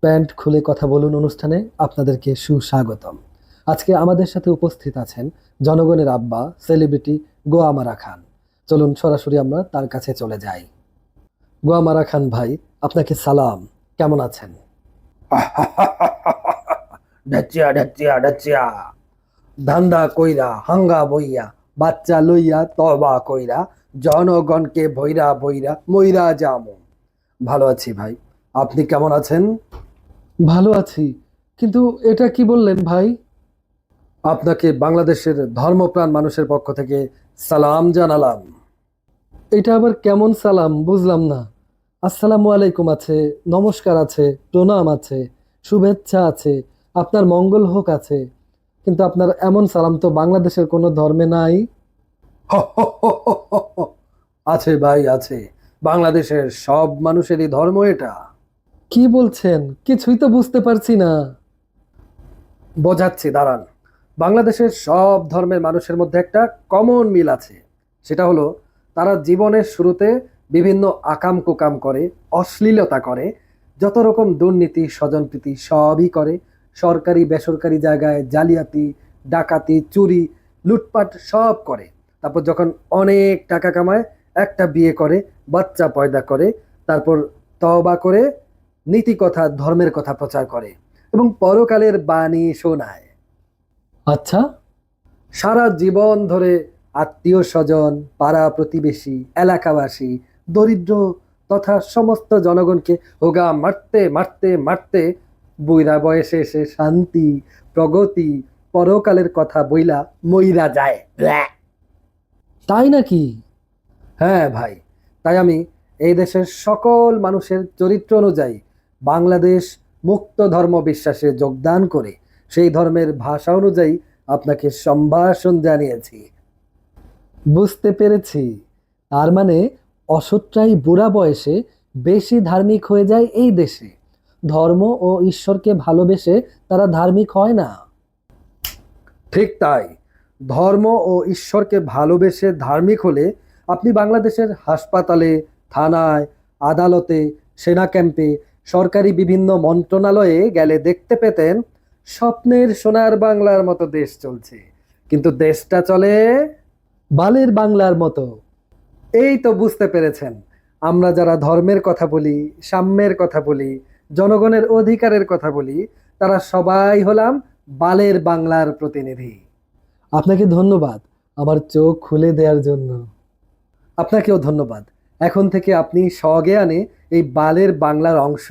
Pant খুলে কথা বলুন অনুষ্ঠানে, আপনাদেরকে সুস্বাগতম। আজকে আমাদের সাথে উপস্থিত আছেন জনগণের আব্বা, সেলিব্রিটি গোয়ামারা খান। চলুন সরাসরি আমরা তার কাছে চলে যাই। গোয়ামারা খান ভাই, আপনাকে সালাম। কেমন আছেন? ডাচিয়া ডাচিয়া ধান্দা কইরা, হাঙ্গা বইয়া, বাচ্চা লইয়া, তবা কইরা, জনগণকে ভৈরা ভৈরা মইরা যামু। ভালো আছি ভাই। আপনি কেমন আছেন? ভালো আছি। কিন্তু এটা কি বললেন ভাই? আপনাকে বাংলাদেশের ধর্মপ্রাণ মানুষের পক্ষ থেকে সালাম জানালাম। এটা আবার কেমন সালাম? বুঝলাম না। আসসালামু আলাইকুম আছে নমস্কার আছে প্রণাম আছে শুভেচ্ছা আছে আপনার মঙ্গল হোক আছে। কিন্তু আপনার এমন সালাম তো বাংলাদেশের কোনো ধর্মে নাই। আছে ভাই আছে। বাংলাদেশের সব মানুষেরই ধর্ম এটা। কি বলছেন? কিছুই তো বুঝতে পারছি না। বোঝাচ্ছি, দাঁড়ান। বাংলাদেশের সব ধর্মের মানুষের মধ্যে একটা কমন মিল আছে। সেটা হলো, তারা জীবনের শুরুতে বিভিন্ন আকাম কুকাম করে, অশ্লীলতা করে, যত রকম দুর্নীতি, স্বজনপ্রীতি সবই করে, সরকারি, বেসরকারি জায়গায় জালিয়াতি, ডাকাতি, চুরি, লুটপাট সব করে। তারপর যখন অনেক টাকা কামায়, একটা বিয়ে করে, বাচ্চা পয়দা করে, তারপর তওবা করে নীতি কথা ধর্মের কথা প্রচার করে এবং পরকালের বাণী শোনায়। আচ্ছা। সারা জীবন ধরে আত্মীয় স্বজন পাড়া প্রতিবেশী এলাকাবাসী দরিদ্র তথা সমস্ত জনগণকে হোগা মারতে মারতে মারতে বইরা বয়সে এসে শান্তি প্রগতি পরকালের কথা বইলা মইরা যায়। তাই নাকি? হ্যাঁ ভাই তাই আমি এই দেশের সকল মানুষের চরিত্র অনুযায়ী বাংলাদেশ মুক্ত ধর্ম বিশ্বাসে যোগদান করে সেই ধর্মের ভাষা অনুযায়ী আপনাকে সম্ভাষণ জানিয়েছি। বুঝতে পেরেছি। তার মানে অসৎরাই বুড়া বয়সে বেশি ধার্মিক হয়ে যায় এই দেশে। ধর্ম ও ঈশ্বরকে ভালোবেসে তারা ধার্মিক হয় না। ঠিক তাই। ধর্ম ও ঈশ্বরকে ভালোবেসে ধার্মিক হলে আপনি বাংলাদেশের হাসপাতালে, থানায়, আদালতে, সেনা ক্যাম্পে সরকারি বিভিন্ন মন্ত্রণালয়ে গেলে দেখতে পেতেন, স্বপ্নের সোনার বাংলার মতো দেশ চলছে। কিন্তু দেশটা চলে বালের বাংলার মতো। এই তো বুঝতে পেরেছেন। আমরা যারা ধর্মের কথা বলি, সাম্যের কথা বলি, জনগণের অধিকারের কথা বলি, তারা সবাই হলাম বালের বাংলার প্রতিনিধি। আপনাকে ধন্যবাদ আমার চোখ খুলে দেওয়ার জন্য। আপনাকেও ধন্যবাদ। এখন থেকে আপনি স্বজ্ঞানে এই বালের বাংলার অংশ।